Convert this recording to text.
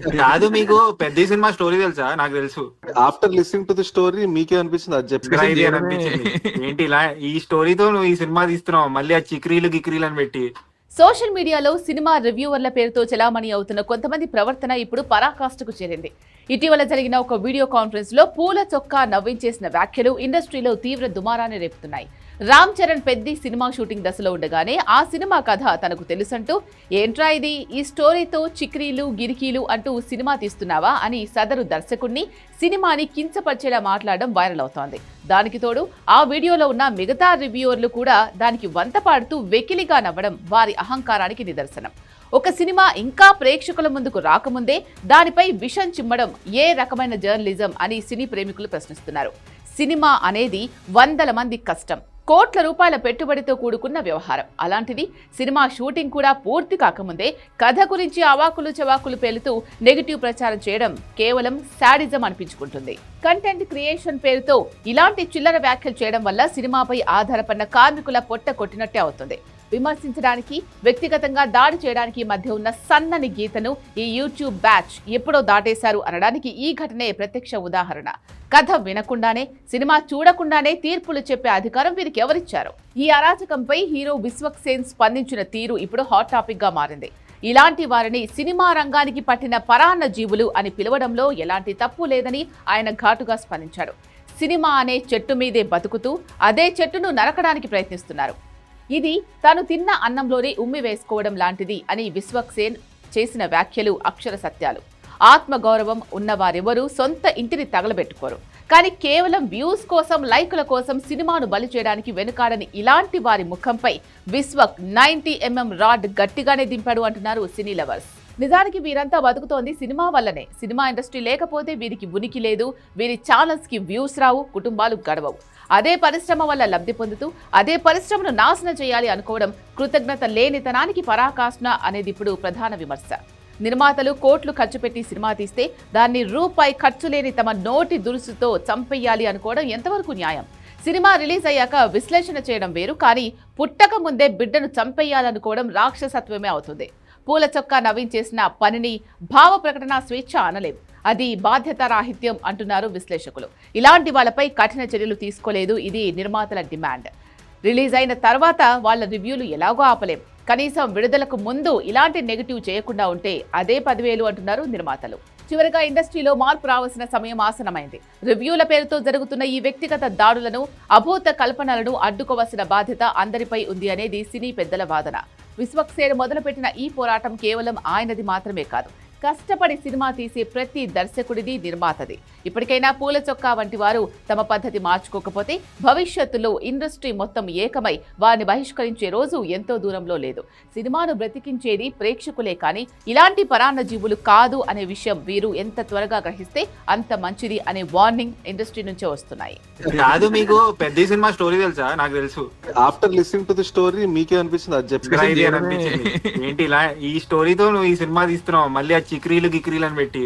కాదు మీకు పెద్ద సినిమా స్టోరీ తెలుసా? నాకు తెలుసు. After listening to the story మీకే అనిపించింది అది చెప్పి. అనిపించింది ఏంటి? ఇలా ఈ స్టోరీతో నువ్వు ఈ సినిమా తీస్తున్నావు మళ్ళీ ఆ చిక్రీలు గిక్రీలు అని పెట్టి. సోషల్ మీడియాలో సినిమా రివ్యూవర్ల పేరుతో చలామణి అవుతున్న కొంతమంది ప్రవర్తన ఇప్పుడు పరాకాష్ఠకు చేరింది. ఇటీవల జరిగిన ఒక వీడియో కాన్ఫరెన్స్లో పూల చొక్కా నవ్వించేసిన వ్యాఖ్యలు ఇండస్ట్రీలో తీవ్ర దుమారాన్ని రేపుతున్నాయి. రామ్ చరణ్ పెద్ది సినిమా షూటింగ్ దశలో ఉండగానే ఆ సినిమా కథ తనకు తెలుసంటూ ఏంట్రా ఇది? ఈ స్టోరీతో చిక్రీలు గిరికీలు అంటూ సినిమా తీస్తున్నావా? అని సదరు దర్శకుణ్ణి సినిమాని కించపరిచేలా మాట్లాడడం వైరల్ అవుతోంది. దానికి తోడు ఆ వీడియోలో ఉన్న మిగతా రివ్యూవర్లు కూడా దానికి వంత పాడుతూ వెకిలిగా నవ్వడం వారి అహంకారానికి నిదర్శనం. ఒక సినిమా ఇంకా ప్రేక్షకుల ముందుకు రాకముందే దానిపై విషం చిమ్మడం ఏ రకమైన జర్నలిజం అని సినీ ప్రేమికులు ప్రశ్నిస్తున్నారు. సినిమా అనేది వందల మంది కష్టం. కోట్ల రూపాయల పెట్టుబడితో కూడుకున్న వ్యవహారం. అలాంటిది సినిమా షూటింగ్ కూడా పూర్తి కాకముందే కథ గురించి అవాకులు చవాకులు పేలుతూ నెగిటివ్ ప్రచారం చేయడం కేవలం శాడిజం అనిపించుకుంటుంది. కంటెంట్ క్రియేషన్ పేరుతో ఇలాంటి చిల్లర వ్యాఖ్యలు చేయడం వల్ల సినిమాపై ఆధారపడిన కార్మికుల పొట్ట కొట్టినట్టే అవుతుంది. విమర్శించడానికి వ్యక్తిగతంగా దాడి చేయడానికి మధ్య ఉన్న సన్నని గీతను ఈ యూట్యూబ్ బ్యాచ్ ఎప్పుడో దాటేశారు అనడానికి ఈ ఘటనే ప్రత్యక్ష ఉదాహరణ. కథ వినకుండానే సినిమా చూడకుండానే తీర్పులు చెప్పే అధికారం వీరికి ఎవరిచ్చారు? ఈ అరాచకంపై హీరో విశ్వక్ సేన్ స్పందించిన తీరు ఇప్పుడు హాట్ టాపిక్గా మారింది. ఇలాంటి వారిని సినిమా రంగానికి పట్టిన పరాన్న జీవులు అని పిలవడంలో ఎలాంటి తప్పు లేదని ఆయన ఘాటుగా స్పందించాడు. సినిమా అనే చెట్టు మీదే బతుకుతూ అదే చెట్టును నరకడానికి ప్రయత్నిస్తున్నారు. ఇది తాను తిన్న అన్నంలోనే ఉమ్మి వేసుకోవడం లాంటిది అని విశ్వక్ సేన్ చేసిన వ్యాఖ్యలు అక్షర సత్యాలు. ఆత్మగౌరవం ఉన్నవారెవరూ సొంత ఇంటిని తగలబెట్టుకోరు. కానీ కేవలం వ్యూస్ కోసం లైకుల కోసం సినిమాను బలి చేయడానికి వెనుకాడని ఇలాంటి వారి ముఖంపై విశ్వక్ నైన్టీ ఎంఎం రాడ్ గట్టిగానే దింపాడు అంటున్నారు సినీ లవర్స్. నిజానికి వీరంతా బతుకుతోంది సినిమా వల్లనే. సినిమా ఇండస్ట్రీ లేకపోతే వీరికి ఉనికి లేదు వీరి ఛానల్స్కి వ్యూస్ రావు కుటుంబాలు గడవవు. అదే పరిశ్రమ వల్ల లబ్ధి పొందుతూ అదే పరిశ్రమను నాశనం చేయాలి అనుకోవడం కృతజ్ఞత లేనితనానికి పరాకాష్ణ అనేది ఇప్పుడు ప్రధాన విమర్శ. నిర్మాతలు కోట్లు ఖర్చు పెట్టి సినిమా తీస్తే దాన్ని రూపాయి ఖర్చు లేని తమ నోటి దురుసుతో చంపేయాలి అనుకోవడం ఎంతవరకు న్యాయం? సినిమా రిలీజ్ అయ్యాక విశ్లేషణ చేయడం వేరు కానీ పుట్టక ముందే బిడ్డను చంపేయాలనుకోవడం రాక్షసత్వమే అవుతుంది. పూల చొక్కా నవీన్ చేసిన పనిని భావ ప్రకటన స్వేచ్ఛ అనలేదు అది బాధ్యత రాహిత్యం అంటున్నారు విశ్లేషకులు. ఇలాంటి వాళ్ళపై కఠిన చర్యలు తీసుకోలేదు ఇది నిర్మాతల డిమాండ్. రిలీజ్ అయిన తర్వాత వాళ్ళ రివ్యూలు ఎలాగో ఆపలేం. కనీసం విడుదలకు ముందు ఇలాంటి నెగిటివ్ చేయకుండా ఉంటే అదే పదివేలు అంటున్నారు నిర్మాతలు. చివరిగా ఇండస్ట్రీలో మార్పు రావాల్సిన సమయం ఆసనమైంది రివ్యూల పేరుతో జరుగుతున్న ఈ వ్యక్తిగత దాడులను అభూత కల్పనలను అడ్డుకోవాల్సిన బాధ్యత అందరిపై ఉంది అనేది సినీ పెద్దల వాదన. విశ్వక్సేన్ మొదలుపెట్టిన ఈ పోరాటం కేవలం ఆయనది మాత్రమే కాదు. కష్టపడి సినిమా తీసే ప్రతి దర్శకుడిది నిర్మాతది. ఇప్పటికైనా పూల చొక్కా వంటి వారు తమ పద్ధతి మార్చుకోకపోతే భవిష్యత్తులో ఇండస్ట్రీ మొత్తం ఏకమై వారిని బహిష్కరించే రోజు ఎంతో దూరంలో లేదు. సినిమాను బ్రతికించేది ప్రేక్షకులే కానీ ఇలాంటి పరాన్న జీవులు కాదు అనే విషయం వీరు ఎంత త్వరగా గ్రహిస్తే అంత మంచిది అనే వార్నింగ్ ఇండస్ట్రీ నుంచే వస్తున్నాయి. కాదు మీకు పెద్ద సినిమా స్టోరీ తెలుసా? నాకు తెలుసు. After listening to the story మీకే అనిపించింది అది చెప్పి ఏంటి ఇలా ఈ స్టోరీతో నువ్వు ఈ సినిమా తీస్తున్నావు మళ్ళీ చిక్రీలు గిక్రీలు అని పెట్టి